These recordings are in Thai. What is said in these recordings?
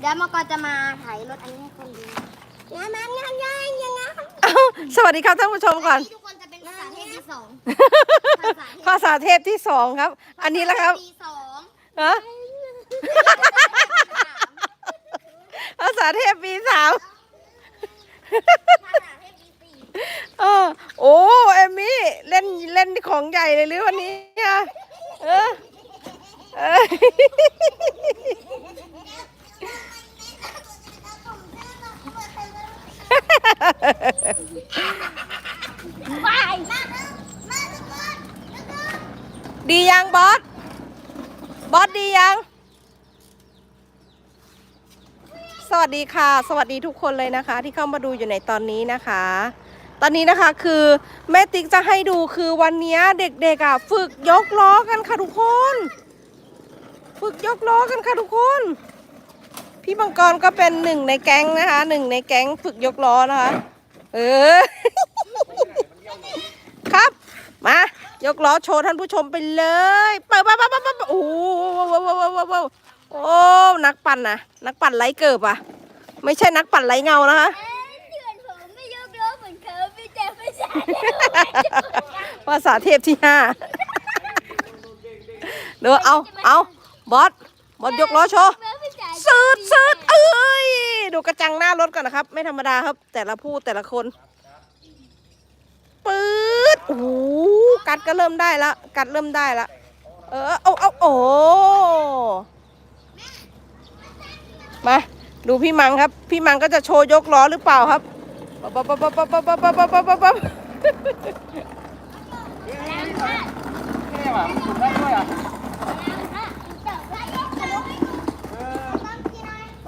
เดี๋ยวมังกรจะมาถ่ายรถอันนี้ให้คนดูงานงานงานยังไงอ้าวสวัสดีครับท่านผู้ชมก่อนทุกคนจะเป็นภาษาเทพที่สองภาษาเทพที่สองครับ อันนี้แหละครับปีสองฮะภาษาเทพปีสามภาษาเทพปีสี่เออโอ้เอมมี่เล่นเล่นของใหญ่เลยหรือวันนี้อะเออเออ ไปดียังบอส บอสดียัง สวัสดีค่ะ สวัสดีทุกคนเลยนะคะ ที่เข้ามาดูอยู่ในตอนนี้นะคะ ตอนนี้นะคะคือแม่ติ๊กจะให้ดูคือวันนี้เด็กๆอะฝึกยกล้อกันค่ะทุกคน ฝึกยกล้อกันค่ะทุกคน พี่บังกรก็เป็นหนึ่งในแก๊งนะคะหนึ่งในแก๊งฝึกยกล้อนะคะ เออ ครับมายกล้อโชว์ท่านผู้ชมไปเลยเปิดปั๊บปั๊บปั๊บปั๊บโอ้โหว้าวว้าวว้าวว้าวว้าวโอ้นักปั่นนะนักปั่นไร้เกิบอะ ไม่ใช่นักปั่นไร้เงานะคะเดือนผมไม่ยกล้อเหมือนเขาไม่แต่ไม่ใช่ภาษาเทพที่ห้าเดี๋ยวเอาเอาบอสบอสยกล้อโชว์ สืดสืดเอ้ย ดูกระจังหน้ารถก่อนนะครับ ไม่ธรรมดาครับ แต่ละผู้แต่ละคนปื๊ดโอ้โหกัดก็เริ่มได้ล้วกัดเริ่มได้ล้วเออเอาเอาโอ้มาดูพี่มังครับ พี่มังก็จะโชว์ยกล้อหรือเปล่าครับปั๊บปั๊บปั๊บปั๊บปั๊บปั๊บปั๊บปั๊บปั๊บปั๊บปั๊บเท่ว่ะมันหมุนได้ด้วยอะ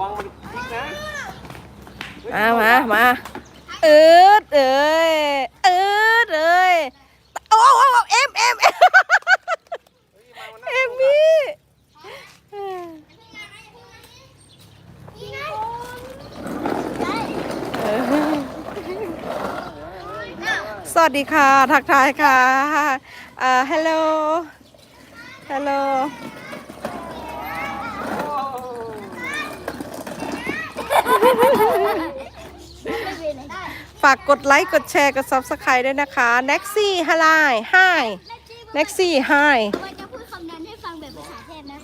วังมันพลิกนะ มามามาเอิดเอ้ยเอิดเอ้ยโอ้โอ้โอ้เอ็มเอ็มเอ็มเอ็มมี่สวัสดีค่ะ ทักทายค่ะอ่าฮัลโหลฮัลโหล ฝากกดไลค์กดแชร์กด subscribe ด้วยนะคะ Nexi Hi Hi Nexi Hi ว่าจะพูดคำนั้นให้ฟังแบบภาษาเทพนะ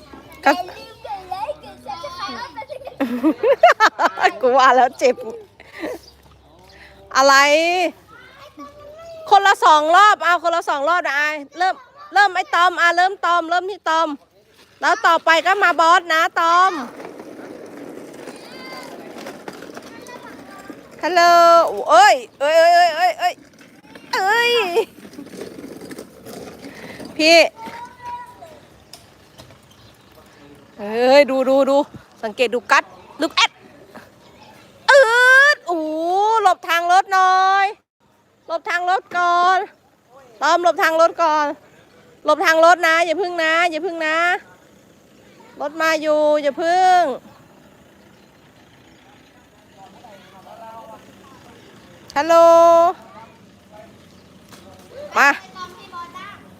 ก็อย่าลืมกดไลค์กดซับสไครต์ไปถึงกูว่าแล้วเจ็บ อะไร คนละสองรอบเอาคนละสองรอบนะไอเริ่มเริ่มไอ้ตอมอะเริ่มตอม เริ่มที่ตอม แล้วต่อไปก็มาบอสนะตอม ฮัลโหลเอ้ยเอ้ยเอ้ยเอ้ยเอ้ยเอ้ยพี่เอ้ยดูดูดูสังเกตดูกัดลูกแอดอืดโอ้หหลบทางรถหน่อยหลบทางรถก่อนตอมหลบทางรถก่อนหลบทางรถนะ อย่าพึ่งนะ อย่าพึ่งนะ รถมาอยู่ อย่าพึ่ง ฮัลโหล มา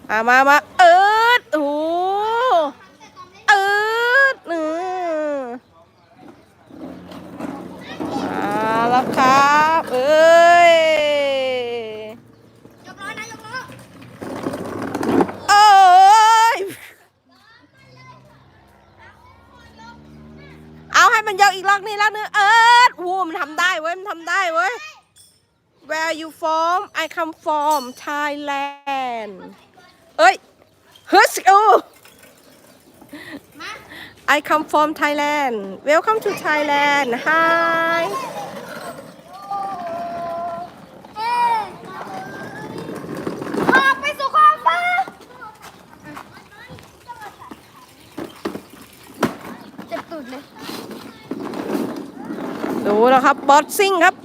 มามามาเอิดโอ้โหเอิดอือมาแล้วครับเอ้ยยกล้อนะยกล้อเอ้ยเอาให้มันยกอีกรอบนี่รอบนึงเอิร์ดวูมันทำได้เว้ย มันทำได้เว้ย Where you from I come from Thailand เอ้ยเฮ้ยโอ้ I come from Thailand Welcome to Thailand Hi เอ๊ะออกไปสู่ความฟ้าเจ็บตูดเลย ดูนะครับบอสซิ่งครับ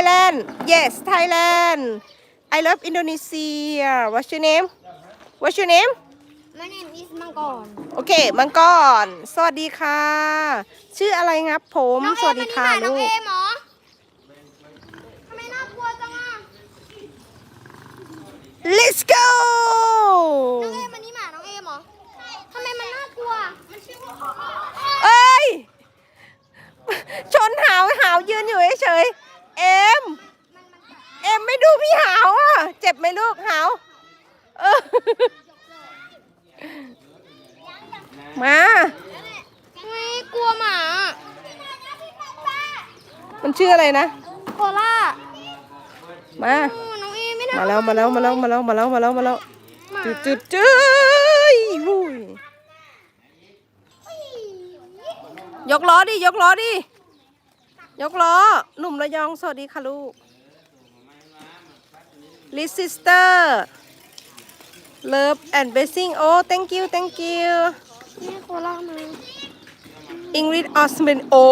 Thailand yes Thailand I love Indonesia What's your name What's your name My name is มังกร โอเค มังกร สวัสดีค่ะ ชื่ออะไรครับผมน้องสเอวัสมดีอันนี้ค่ะหมาน้องลูเอกมเหรอทำไมน่ากลัวจังอะ Let's go น้องเอมอันนี้หมาน้องเอมเหรอทำไมมันน่ากลัว มันชื่อว่า เอ้ย นอยู่เฉยๆเอ็ม เอ็มไม่ดูพี่หาวอะ เจ็บไหมลูกหาวเออ มา ไม่กลัวหมา มันชื่ออะไรนะ โคล่ามา โอ้น้องเอไม่ได้มาแล้วมาแล้วมาแล้วมาแล้วมาแล้วมาแล้วมาแล้วจุดจุดจุดวุ้ยยกล้อดิยกล้อดิยกล้อหนุ่มระยองสวัสดีค่ะลูกลิซิสเตอร์ Love and blessing โอ้ thank you thank you แม่โคล่ามา English Osman โอ้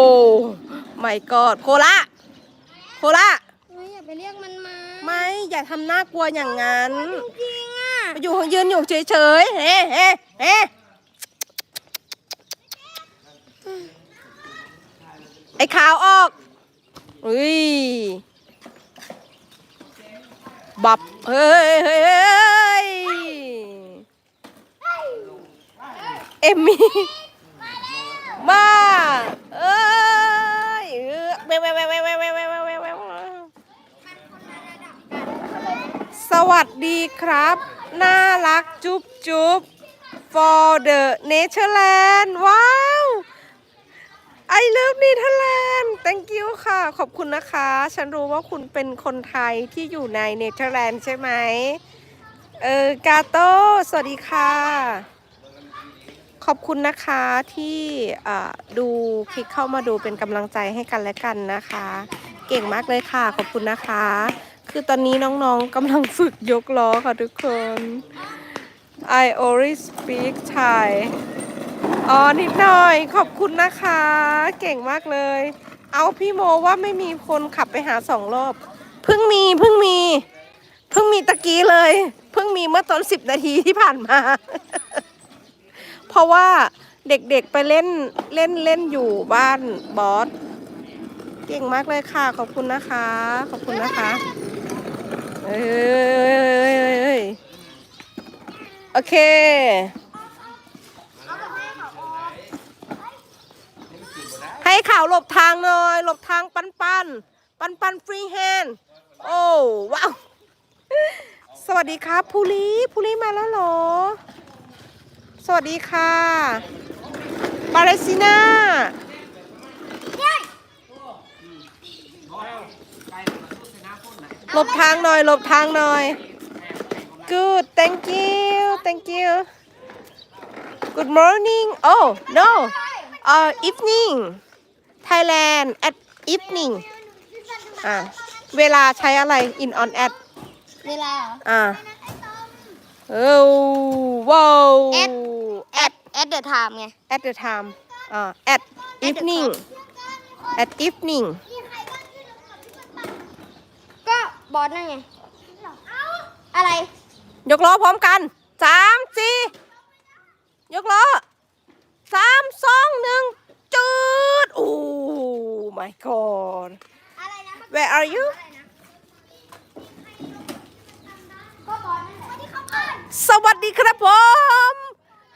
my god โคละโคละไม่อย่าไปเรียกมันมาไม่อย่าทำหน้ากลัวอย่างนั้น จริงอะไปอยู่ของยืนอยู่เฉยๆเฮ้เฮ้เฮ้ไอ้ขาวออกอุ้ยบับเฮ้ยเฮ้ย เอมมี่มาเอ้ยเออแววแววแววแววแววแววแววแววสวัสดีครับ น่ารักจุ๊บจุ๊บ for the Netherlands ว้าว I love Netherlands thank you ค่ะ ขอบคุณนะคะ ฉันรู้ว่าคุณเป็นคนไทยที่อยู่ในเนเธอร์แลนด์ใช่ไหม เออกาโต้สวัสดีค่ะ อบคุณนะคะที่ดูคลิกเข้ามาดูเป็นกำลังใจให้กันและกันนะคะ เก่งมากเลยค่ะ ขอบคุณนะคะ คือตอนนี้น้องๆกำลังฝึกยกล้อค่ะทุกคน I only speak Thai อ๋อนิดหน่อย ขอบคุณนะคะ เก่งมากเลย เอาพี่โมว่าไม่มีคนขับไปหาสองรอบ เพิ่งมีเพิ่งมีเพิ่งมีตะกี้เลย เพิ่งมีเมื่อตอนสิบนาทีที่ผ่านมา เพราะว่าเด็กๆไปเล่นเล่นเล่นอยู่บ้านบอสเก่งมากเลยค่ะ ขอบคุณนะคะ ขอบคุณนะคะเอ้ยโอเคให้ข่าวหลบทางหน่อย หลบทางปันปันปันปันฟรีแฮนด์โอ้ว้าว สวัสดีครับภูริภูริมาแล้วเหรอ สวัสดีค่ะปาเลสตินาหลบทางหน่อยหลบทางหน่อย good thank you thank you good morning oh no uh evening Thailand at evening อะเวลาใช้อะไร in on at เวลาเหรออะ เออว้าว At at at the time ไง at the time อ่า at evening at evening ก็บอสนั่นไง อะไร ยกล้อพร้อมกันสามสี่ยกล้อสามสองหนึ่งจืดโอ้ my god อะไรนะ where are you ก็บอสนั่นแหละที่เขาเปิด สวัสดีครับผม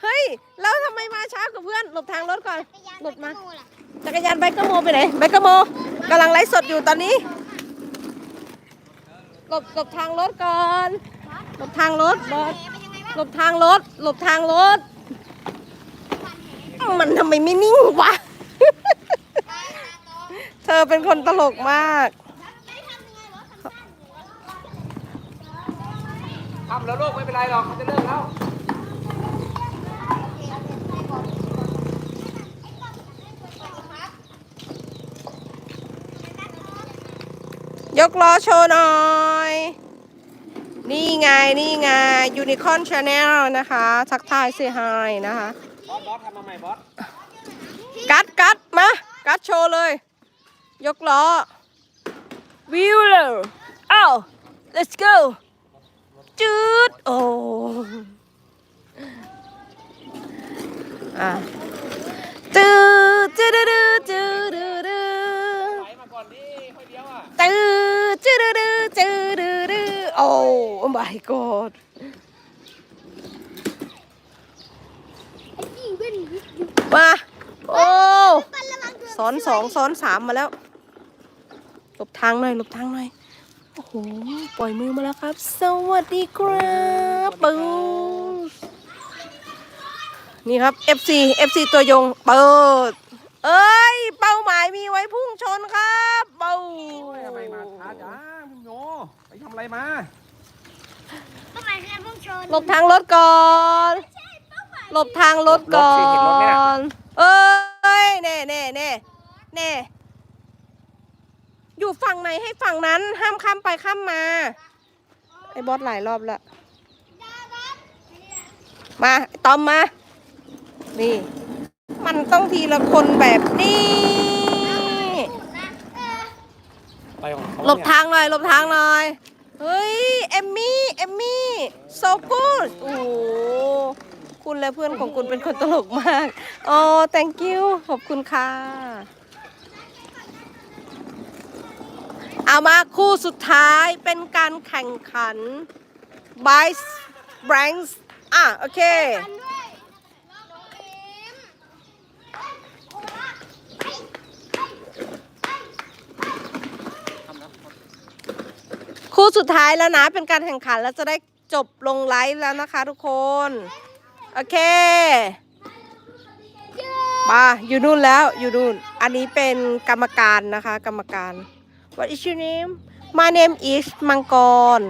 เฮ้ย แล้วทำไมมาช้ากว่าเพื่อน หลบทางรถก่อน หลบมา จักรยานไบเกอร์โมไปไหน ไบเกอร์โมกำลังไลฟ์สดอยู่ตอนนี้ หลบหลบทางรถก่อน หลบทางรถบอสหลบทางรถ หลบทางรถ มันทำไมไม่นิ่งวะ เธอเป็นคนตลกมาก ทำแล้วลูกไม่เป็นไรหรอกเขาจะเลิกแล้วยกล้อโชว์หน่อย นี่ไง นี่ไง Unicorn Channel นะคะ ทักทายเซฮายนะคะ บอสบอสทำมาใหม่บอสกัดกัดมา กัดโชว์เลย ยกล้อวิวเลยอ้าว let's go จืด โอ้อะจืดจืดจืดจืดจืด ไหลมาก่อนดิค่อยเดียวอะ จืดจืดจืดจืดจืดโอ้ my god มา โอ้ ซ้อนสองซ้อนสามมาแล้วบทางหน่อยหลบทางหน่อย โอ้โห ปล่อยมือมาแล้วครับ สวัสดีครับปึ้งนี่ครับ FC FC ตัวยง เปิด เอ้ย เป้าหมายมีไว้พุ่งชนครับเป้าทำไมมาช้าจ้าคุณโยไปทำอะไรมาเป้าหมายคือพุ่งชนหลบทางรถก่อน หลบทางรถก่อน เอ้ยเน่เน่เน่ เน่อยู่ฝั่งไหนให้ฝั่งนั้น ห้ามข้ามไปข้ามมา ไอ้บอสหลายรอบแล้วมาไอ้ตอมมา นี่ มันต้องทีละคนแบบนี้ ไปของเขาหลบทางหน่อย หลบทางหน่อย เฮ้ย เอมมี่ เอมมี่ so good โอ้โหคุณและเพื่อนของคุณเป็นคนตลกมาก อ๋อ thank you ขอบคุณค่ะ เอามาคู่สุดท้ายเป็นการแข่งขัน b i c e Branks อะ โอเค คู่สุดท้ายแล้วนะ เป็นการแข่งขันแล้วจะได้จบลงไลฟ์แล้วนะคะทุกคน โอเคมาอยู่นู่นแล้วอยู่นู่น อันนี้เป็นกรรมการนะคะ กรรมการ What is your name My name is มังกร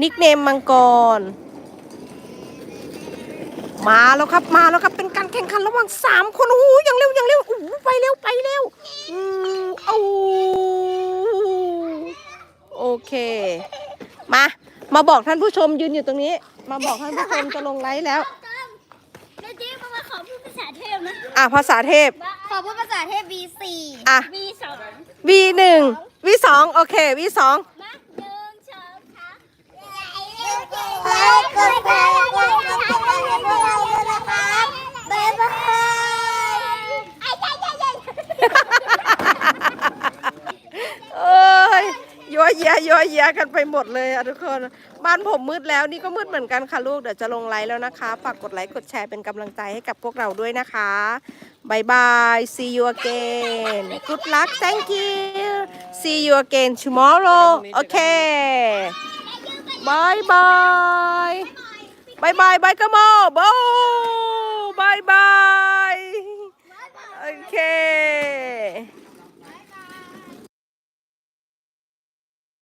nickname มังกร มาแล้วครับมาแล้วครับเป็นการแข่งขันระหว่างสามคนโอ้โหอย่างเร็วอย่างเร็วโอ้โหไปเร็วไปเร็วอืมเอาโอเค มามาบอกท่านผู้ชมยืนอยู่ตรงนี้ มาบอกท่านผู้ชมจะลงไลฟ์แล้วเดี๋ยวเจ๊มาขอพูดภาษาเทพนะ อะภาษาเทพ ขอพูดภาษาเทพ V4 อะ V2 V หนึ่ง V สองโอเค V สองมาหนึ่งสองสามไปกดไลค์กดติดตามให้พวกเราด้วยนะครับบ๊ายบายไอ้ใหญ่ใหญ่ใหญ่เอ้ย ยัวเยียยัวเยียกันไปหมดเลยอะทุกคน บ้านผมมืดแล้วนี่ก็มืดเหมือนกันค่ะลูก เดี๋ยวจะลงไลฟ์แล้วนะคะ ฝากกดไลค์กดแชร์เป็นกำลังใจให้กับพวกเราด้วยนะคะบายบาย see you again good luck thank you see you again tomorrow โอเคบายบายบ